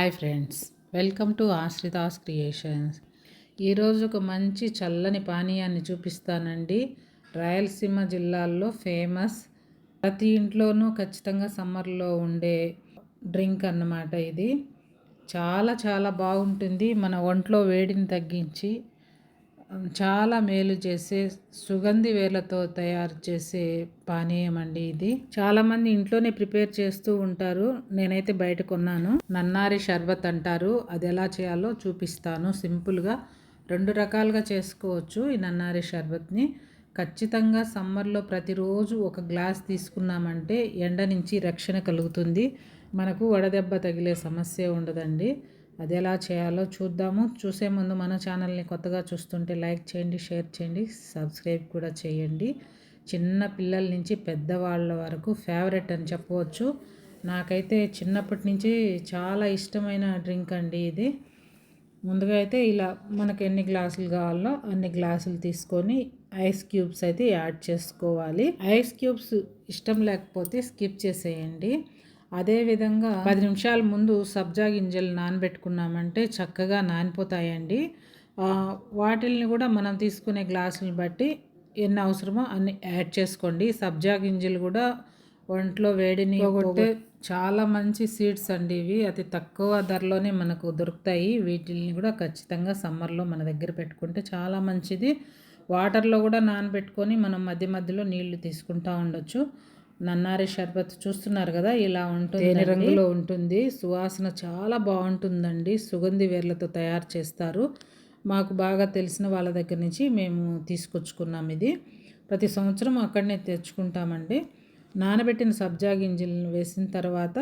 Hi friends welcome to Ashrita's creations ఈరోజు ఒక మంచి చల్లని పానీయాన్ని చూపిస్తానండి. రాయలసీమ జిల్లాల్లో ఫేమస్ ప్రతి ఇంట్లోనూ ఖచ్చితంగా సమ్మర్లో ఉండే డ్రింక్ అన్నమాట ఇది. చాలా చాలా బాగుంటుంది. మన ఒంట్లో వేడిని తగ్గించి చాలా మేలు చేసే సుగంధి వేలతో తయారు చేసే పానీయం అండి ఇది. చాలామంది ఇంట్లోనే ప్రిపేర్ చేస్తూ ఉంటారు. నేనైతే బయట కొన్నాను. నన్నారి షర్బత్ అంటారు. అది ఎలా చేయాలో చూపిస్తాను. సింపుల్గా రెండు రకాలుగా చేసుకోవచ్చు ఈ నన్నారి షర్బత్ని. ఖచ్చితంగా సమ్మర్లో ప్రతిరోజు ఒక గ్లాస్ తీసుకున్నామంటే ఎండ నుంచి రక్షణ కలుగుతుంది. మనకు వడదెబ్బ తగిలే సమస్య ఉండదండి. అది ఎలా చేయాలో చూద్దాము. చూసే ముందు మన ఛానల్ని కొత్తగా చూస్తుంటే లైక్ చేయండి షేర్ చేయండి సబ్స్క్రైబ్ కూడా చేయండి. చిన్న పిల్లల నుంచి పెద్దవాళ్ళ వరకు ఫేవరెట్ అని చెప్పవచ్చు. నాకైతే చిన్నప్పటి నుంచి చాలా ఇష్టమైన డ్రింక్ అండి ఇది. ముందుగా అయితే ఇలా మనకు ఎన్ని గ్లాసులు కావాలో అన్ని గ్లాసులు తీసుకొని ఐస్ క్యూబ్స్ అయితే యాడ్ చేసుకోవాలి. ఐస్ క్యూబ్స్ ఇష్టం లేకపోతే స్కిప్ చేసేయండి. అదేవిధంగా పది నిమిషాల ముందు సబ్జా గింజలు నానబెట్టుకున్నామంటే చక్కగా నానిపోతాయండి. వాటిల్ని కూడా మనం తీసుకునే గ్లాసులను బట్టి ఎన్ని అవసరమో అన్ని యాడ్ చేసుకోండి. సబ్జా గింజలు కూడా ఒంట్లో వేడిని పోగొట్టే చాలా మంచి సీడ్స్ అండి ఇవి. అతి తక్కువ ధరలోనే మనకు దొరుకుతాయి. వీటిని కూడా ఖచ్చితంగా సమ్మర్లో మన దగ్గర పెట్టుకుంటే చాలా మంచిది. వాటర్లో కూడా నానబెట్టుకొని మనం మధ్య మధ్యలో నీళ్ళు తీసుకుంటూ ఉండొచ్చు. నన్నారి షర్బత్ చూస్తున్నారు కదా ఇలా ఉంటుంది రంగులో ఉంటుంది. సువాసన చాలా బాగుంటుందండి. సుగంధి వేర్లతో తయారు చేస్తారు. మాకు బాగా తెలిసిన వాళ్ళ దగ్గర నుంచి మేము తీసుకొచ్చుకున్నాం ఇది. ప్రతి సంవత్సరం అక్కడనే తెచ్చుకుంటామండి. నానబెట్టిన సబ్జా గింజలను వేసిన తర్వాత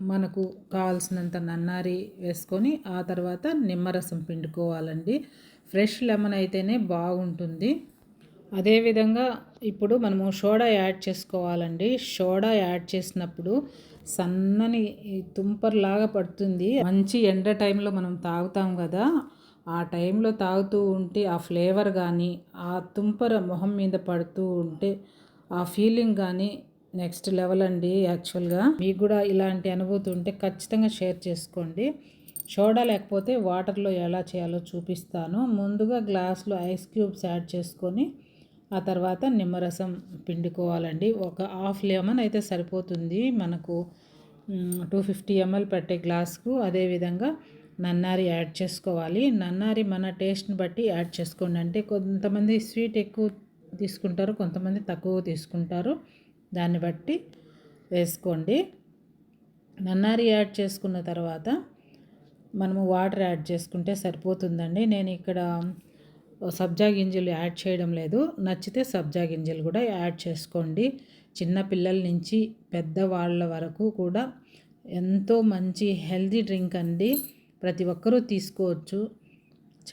మనకు కావాల్సినంత నన్నారి వేసుకొని ఆ తర్వాత నిమ్మరసం పిండుకోవాలండి. ఫ్రెష్ లెమన్ అయితేనే బాగుంటుంది. అదేవిధంగా ఇప్పుడు మనము సోడా యాడ్ చేసుకోవాలండి. సోడా యాడ్ చేసినప్పుడు సన్నని తుంపర్లాగా పడుతుంది. మంచి ఎండ టైంలో మనం తాగుతాం కదా. ఆ టైంలో తాగుతూ ఉంటే ఆ ఫ్లేవర్ కానీ ఆ తుంపర మొహం మీద పడుతూ ఉంటే ఆ ఫీలింగ్ కానీ నెక్స్ట్ లెవెల్ అండి యాక్చువల్గా. మీకు కూడా ఇలాంటి అనుభూతి ఉంటే ఖచ్చితంగా షేర్ చేసుకోండి. సోడా లేకపోతే వాటర్లో ఎలా చేయాలో చూపిస్తాను. ముందుగా గ్లాస్లో ఐస్ క్యూబ్స్ యాడ్ చేసుకొని ఆ తర్వాత నిమ్మరసం పిండుకోవాలండి. ఒక హాఫ్ లెమన్ అయితే సరిపోతుంది మనకు. టూ ఫిఫ్టీ ఎంఎల్ పెట్టే గ్లాస్కు. అదేవిధంగా నన్నారి యాడ్ చేసుకోవాలి. నన్నారి మన టేస్ట్ని బట్టి యాడ్ చేసుకోండి. అంటే కొంతమంది స్వీట్ ఎక్కువ తీసుకుంటారు కొంతమంది తక్కువ తీసుకుంటారు. దాన్ని బట్టి వేసుకోండి. నన్నారి యాడ్ చేసుకున్న తర్వాత మనము వాటర్ యాడ్ చేసుకుంటే సరిపోతుందండి. నేను ఇక్కడ సబ్జా గింజలు యాడ్ చేయడం లేదు. నచ్చితే సబ్జా గింజలు కూడా యాడ్ చేసుకోండి. చిన్న పిల్లల నుంచి పెద్దవాళ్ళ వరకు కూడా ఎంతో మంచి హెల్తీ డ్రింక్ అండి. ప్రతి ఒక్కరూ తీసుకోవచ్చు.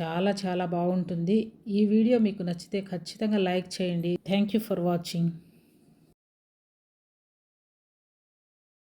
చాలా చాలా బాగుంటుంది. ఈ వీడియో మీకు నచ్చితే ఖచ్చితంగా లైక్ చేయండి. Thank you for watching.